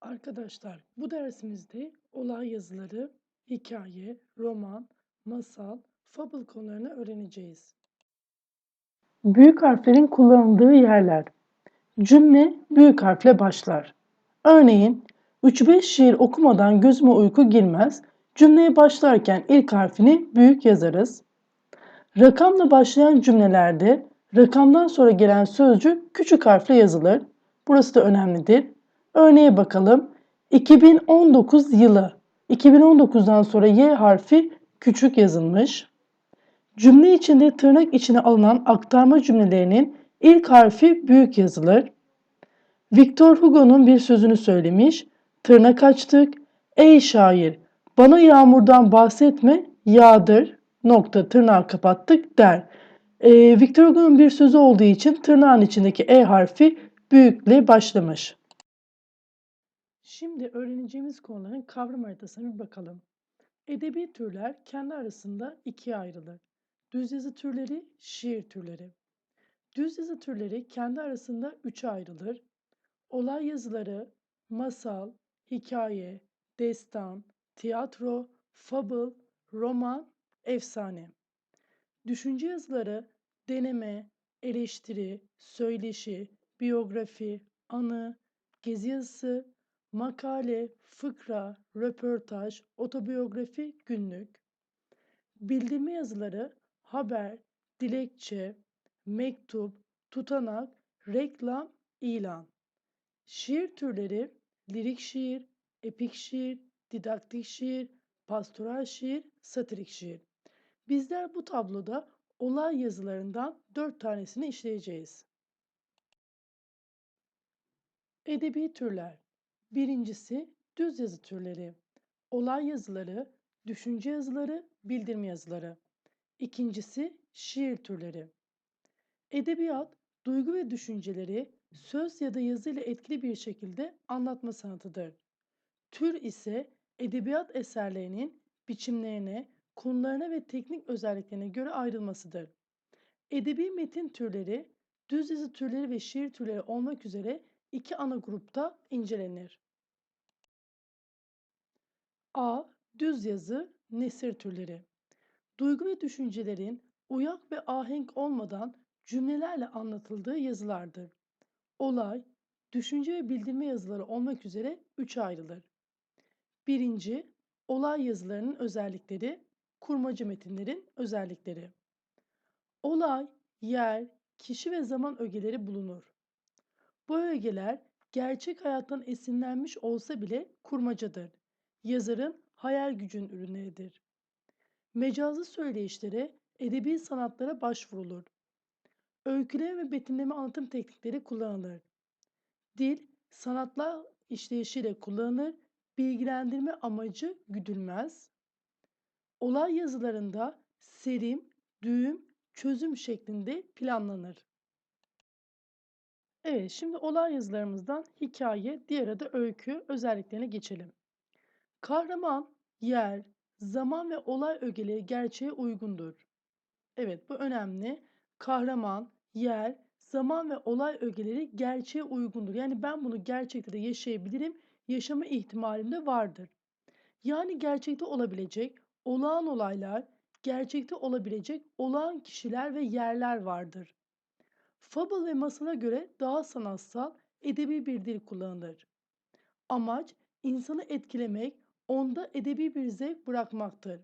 Arkadaşlar, bu dersimizde olay yazıları, hikaye, roman, masal, fable konularını öğreneceğiz. Büyük harflerin kullanıldığı yerler. Cümle büyük harfle başlar. Örneğin, 3-5 şiir okumadan gözüme uyku girmez, cümleye başlarken ilk harfini büyük yazarız. Rakamla başlayan cümlelerde rakamdan sonra gelen sözcük küçük harfle yazılır. Burası da önemlidir. Örneğe bakalım. 2019 yılı. 2019'dan sonra Y harfi küçük yazılmış. Cümle içinde tırnak içine alınan aktarma cümlelerinin ilk harfi büyük yazılır. Victor Hugo'nun bir sözünü söylemiş. Tırnak açtık. Ey şair, bana yağmurdan bahsetme, yağdır. Nokta tırnağı kapattık der. Ee, Victor Hugo'nun bir sözü olduğu için tırnağın içindeki E harfi büyükle başlamış. Şimdi öğreneceğimiz konuların kavram haritasına bir bakalım. Edebi türler kendi arasında ikiye ayrılır. Düz yazı türleri, şiir türleri. Düz yazı türleri kendi arasında üçe ayrılır. Olay yazıları, masal, hikaye, destan, tiyatro, fable, roman, efsane. Düşünce yazıları, deneme, eleştiri, söyleşi, biyografi, anı, gezi yazısı, makale, fıkra, röportaj, otobiyografi, günlük. Bildirme yazıları, haber, dilekçe, mektup, tutanak, reklam, ilan. Şiir türleri, lirik şiir, epik şiir, didaktik şiir, pastoral şiir, satirik şiir. Bizler bu tabloda olay yazılarından dört tanesini işleyeceğiz. Edebi türler. Birincisi düz yazı türleri. Olay yazıları, düşünce yazıları, bildirme yazıları. İkincisi şiir türleri. Edebiyat, duygu ve düşünceleri söz ya da yazı ile etkili bir şekilde anlatma sanatıdır. Tür ise edebiyat eserlerinin biçimlerine, konularına ve teknik özelliklerine göre ayrılmasıdır. Edebi metin türleri, düz yazı türleri ve şiir türleri olmak üzere iki ana grupta incelenir. A. Düz yazı, nesir türleri. Duygu ve düşüncelerin uyak ve ahenk olmadan cümlelerle anlatıldığı yazılardır. Olay, düşünce ve bildirme yazıları olmak üzere üçe ayrılır. Birinci, olay yazılarının özellikleri, kurmacı metinlerin özellikleri. Olay, yer, kişi ve zaman ögeleri bulunur. Bu ögeler gerçek hayattan esinlenmiş olsa bile kurmacadır. Yazarın hayal gücün ürünleridir. Mecazlı söyleyişlere, edebi sanatlara başvurulur. Öyküleme ve betimleme anlatım teknikleri kullanılır. Dil, sanatlar işleyişiyle kullanılır, bilgilendirme amacı güdülmez. Olay yazılarında serim, düğüm, çözüm şeklinde planlanır. Evet, şimdi olay yazılarımızdan hikaye, diğer adı öykü özelliklerine geçelim. Kahraman, yer, zaman ve olay ögeleri gerçeğe uygundur. Evet, bu önemli. Kahraman, yer, zaman ve olay ögeleri gerçeğe uygundur. Yani ben bunu gerçekte de yaşayabilirim, yaşama ihtimalim de vardır. Yani gerçekte olabilecek olağan olaylar, gerçekte olabilecek olağan kişiler ve yerler vardır. Fable ve masala göre daha sanatsal, edebi bir dil kullanılır. Amaç insanı etkilemek, onda edebi bir zevk bırakmaktır.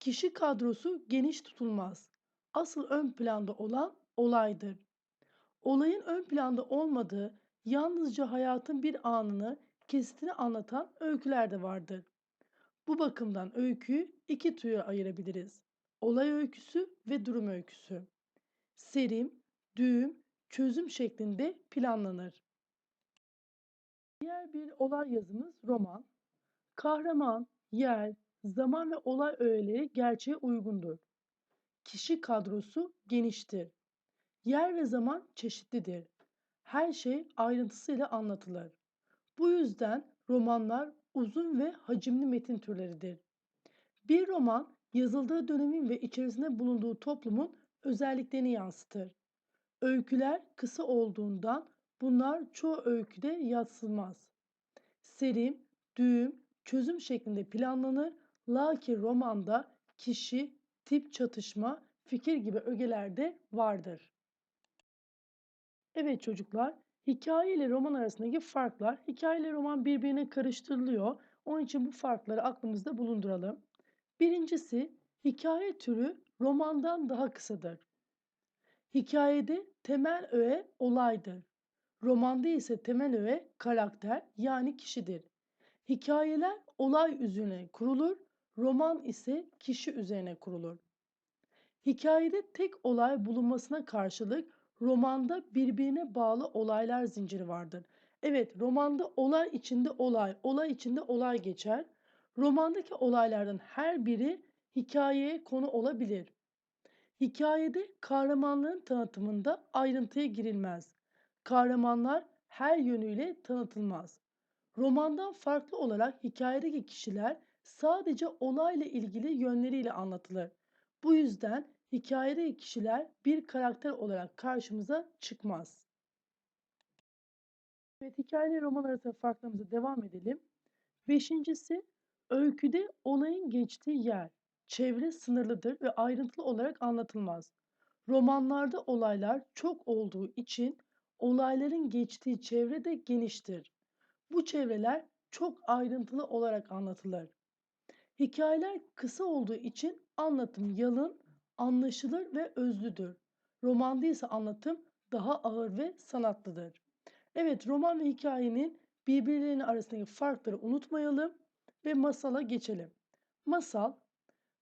Kişi kadrosu geniş tutulmaz. Asıl ön planda olan olaydır. Olayın ön planda olmadığı, yalnızca hayatın bir anını, kesitini anlatan öyküler de vardır. Bu bakımdan öyküyü iki türe ayırabiliriz. Olay öyküsü ve durum öyküsü. Serim, düğüm, çözüm şeklinde planlanır. Diğer bir olay yazımız roman. Kahraman, yer, zaman ve olay öğeleri gerçeğe uygundur. Kişi kadrosu geniştir. Yer ve zaman çeşitlidir. Her şey ayrıntısıyla anlatılır. Bu yüzden romanlar uzun ve hacimli metin türleridir. Bir roman yazıldığı dönemin ve içerisinde bulunduğu toplumun özelliklerini yansıtır. Öyküler kısa olduğundan bunlar çoğu öyküde yatsılmaz. serim, düğüm, çözüm şeklinde planlanır. Lakin romanda kişi, tip çatışma, fikir gibi ögeler de vardır. Evet çocuklar, hikaye ile roman arasındaki farklar, hikaye ile roman birbirine karıştırılıyor. Onun için bu farkları aklımızda bulunduralım. Birincisi, hikaye türü romandan daha kısadır. Hikayede temel öğe olaydır. Romanda ise temel öğe karakter yani kişidir. Hikayeler olay üzerine kurulur, roman ise kişi üzerine kurulur. Hikayede tek olay bulunmasına karşılık romanda birbirine bağlı olaylar zinciri vardır. Evet, romanda olay içinde olay, olay içinde olay geçer. Romandaki olaylardan her biri hikayeye konu olabilir. Hikayede kahramanların tanıtımında ayrıntıya girilmez. Kahramanlar her yönüyle tanıtılmaz. Romandan farklı olarak hikayedeki kişiler sadece olayla ilgili yönleriyle anlatılır. Bu yüzden hikayedeki kişiler bir karakter olarak karşımıza çıkmaz. Evet, hikaye ile roman arasında farklarımıza devam edelim. Beşincisi, öyküde olayın geçtiği yer, çevre sınırlıdır ve ayrıntılı olarak anlatılmaz. Romanlarda olaylar çok olduğu için olayların geçtiği çevre de geniştir. Bu çevreler çok ayrıntılı olarak anlatılır. Hikayeler kısa olduğu için anlatım yalın, anlaşılır ve özlüdür. Romanda ise anlatım daha ağır ve sanatlıdır. Evet, roman ve hikayenin birbirlerinin arasındaki farkları unutmayalım ve masala geçelim. Masal,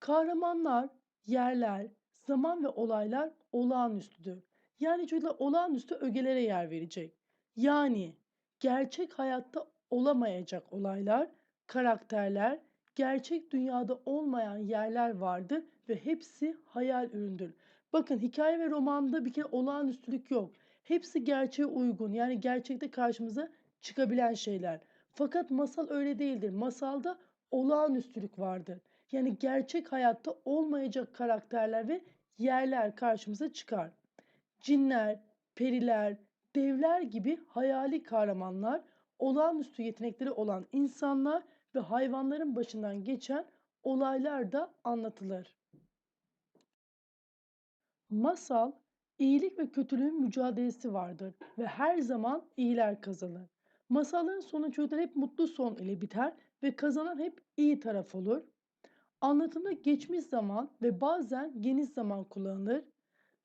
kahramanlar, yerler, zaman ve olaylar olağanüstüdür. Yani çocuklar olağanüstü ögelere yer verecek. Yani gerçek hayatta olamayacak olaylar, karakterler, gerçek dünyada olmayan yerler vardır ve hepsi hayal üründür. Bakın hikaye ve romanda bir kere olağanüstülük yok. Hepsi gerçeğe uygun yani gerçekte karşımıza çıkabilen şeyler. Fakat masal öyle değildir. Masalda olağanüstülük vardır. Yani gerçek hayatta olmayacak karakterler ve yerler karşımıza çıkar. Cinler, periler, devler gibi hayali kahramanlar, olağanüstü yetenekleri olan insanlar ve hayvanların başından geçen olaylar da anlatılır. Masal, iyilik ve kötülüğün mücadelesi vardır ve her zaman iyiler kazanır. Masalların sonu çocuklar hep mutlu son ile biter ve kazanan hep iyi taraf olur. Anlatımda geçmiş zaman ve bazen geniş zaman kullanılır.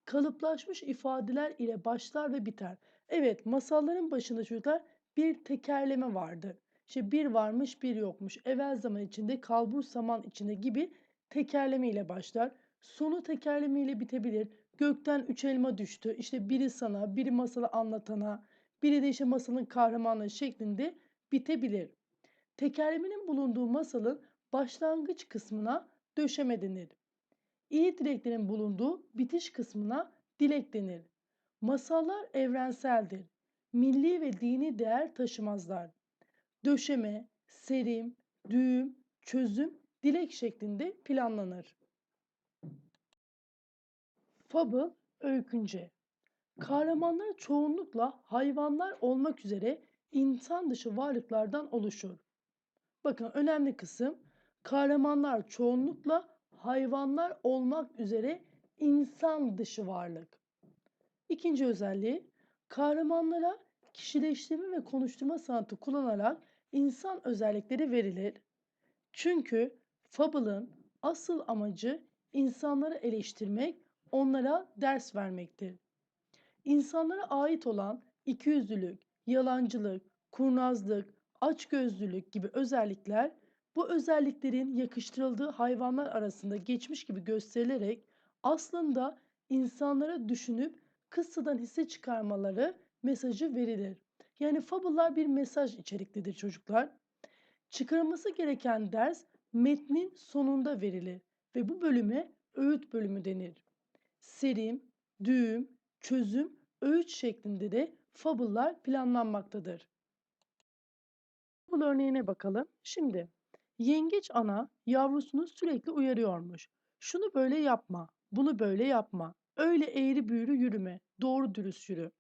Kalıplaşmış ifadeler ile başlar ve biter. Evet, masalların başında çocuklar bir tekerleme vardır. İşte bir varmış bir yokmuş. Evvel zaman içinde, kalbur zaman içinde gibi tekerleme ile başlar. Sonu tekerleme ile bitebilir. Gökten üç elma düştü. İşte biri sana, biri masalı anlatana, biri de işte masalın kahramanı şeklinde bitebilir. Tekerlemenin bulunduğu masalın başlangıç kısmına döşeme denir. İyi dileklerin bulunduğu bitiş kısmına dilek denir. Masallar evrenseldir. Milli ve dini değer taşımazlar. Döşeme, serim, düğüm, çözüm, dilek şeklinde planlanır. Fable, öykünce. Kahramanlar çoğunlukla hayvanlar olmak üzere insan dışı varlıklardan oluşur. Bakın önemli kısım kahramanlar çoğunlukla hayvanlar olmak üzere insan dışı varlık. İkinci özelliği kahramanlara kişileştirme ve konuşturma sanatı kullanarak insan özellikleri verilir. Çünkü Fable'ın asıl amacı insanları eleştirmek, onlara ders vermektir. İnsanlara ait olan ikiyüzlülük, yalancılık, kurnazlık, açgözlülük gibi özellikler bu özelliklerin yakıştırıldığı hayvanlar arasında geçmiş gibi gösterilerek aslında insanlara düşünüp kıssadan hisse çıkarmaları mesajı verilir. Yani fabullar bir mesaj içeriklidir çocuklar. Çıkarılması gereken ders metnin sonunda verilir ve bu bölüme öğüt bölümü denir. Serim, düğüm, çözüm, öğüt şeklinde de fabullar planlanmaktadır. Bu örneğine bakalım. Şimdi yengeç ana yavrusunu sürekli uyarıyormuş. Şunu böyle yapma, bunu böyle yapma. Öyle eğri büğrü yürüme, doğru dürüst yürü.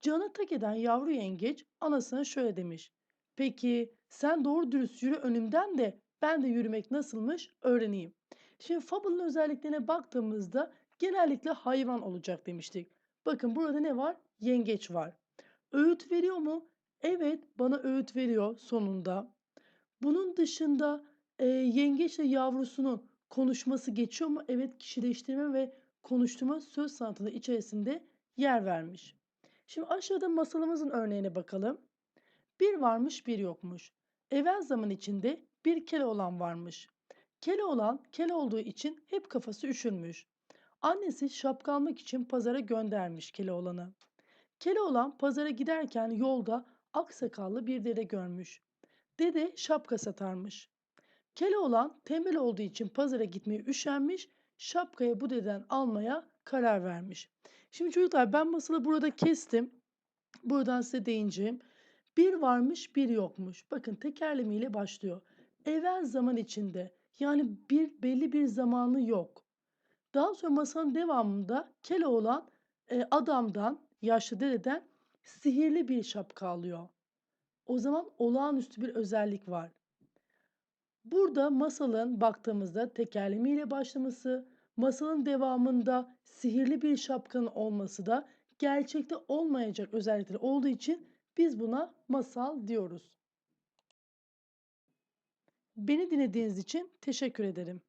Canı tak eden yavru yengeç anasına şöyle demiş. Peki Sen doğru dürüst yürü önümden de ben de yürümek nasılmış öğreneyim. Şimdi fable'ın özelliklerine baktığımızda genellikle hayvan olacak demiştik. Bakın burada ne var? Yengeç var. Öğüt veriyor mu? Evet, bana öğüt veriyor sonunda. Bunun dışında e, yengeçle yavrusunun konuşması geçiyor mu? Evet, kişileştirme ve konuşturma söz sanatının içerisinde yer vermiş. Şimdi aşağıda masalımızın örneğine bakalım. Bir varmış bir yokmuş. Evvel zaman içinde bir Keloğlan varmış. Keloğlan kel olduğu için hep kafası üşürmüş. Annesi şapka almak için pazara göndermiş Keloğlan'ı. Keloğlan pazara giderken yolda aksakallı bir dede görmüş. Dede şapka satarmış. Keloğlan tembel olduğu için pazara gitmeye üşenmiş, şapkayı bu dededen almaya karar vermiş. Şimdi çocuklar ben masalı burada kestim. Buradan size değineceğim. Bir varmış bir yokmuş. Bakın tekerlemiyle başlıyor. Evvel zaman içinde yani bir belli bir zamanı yok. Daha sonra masanın devamında Keloğlan e, adamdan, yaşlı dededen sihirli bir şapka alıyor. O zaman olağanüstü bir özellik var. Burada masalın baktığımızda tekerlemiyle başlaması, masalın devamında sihirli bir şapkanın olması da gerçekte olmayacak özellikleri olduğu için biz buna masal diyoruz. Beni dinlediğiniz için teşekkür ederim.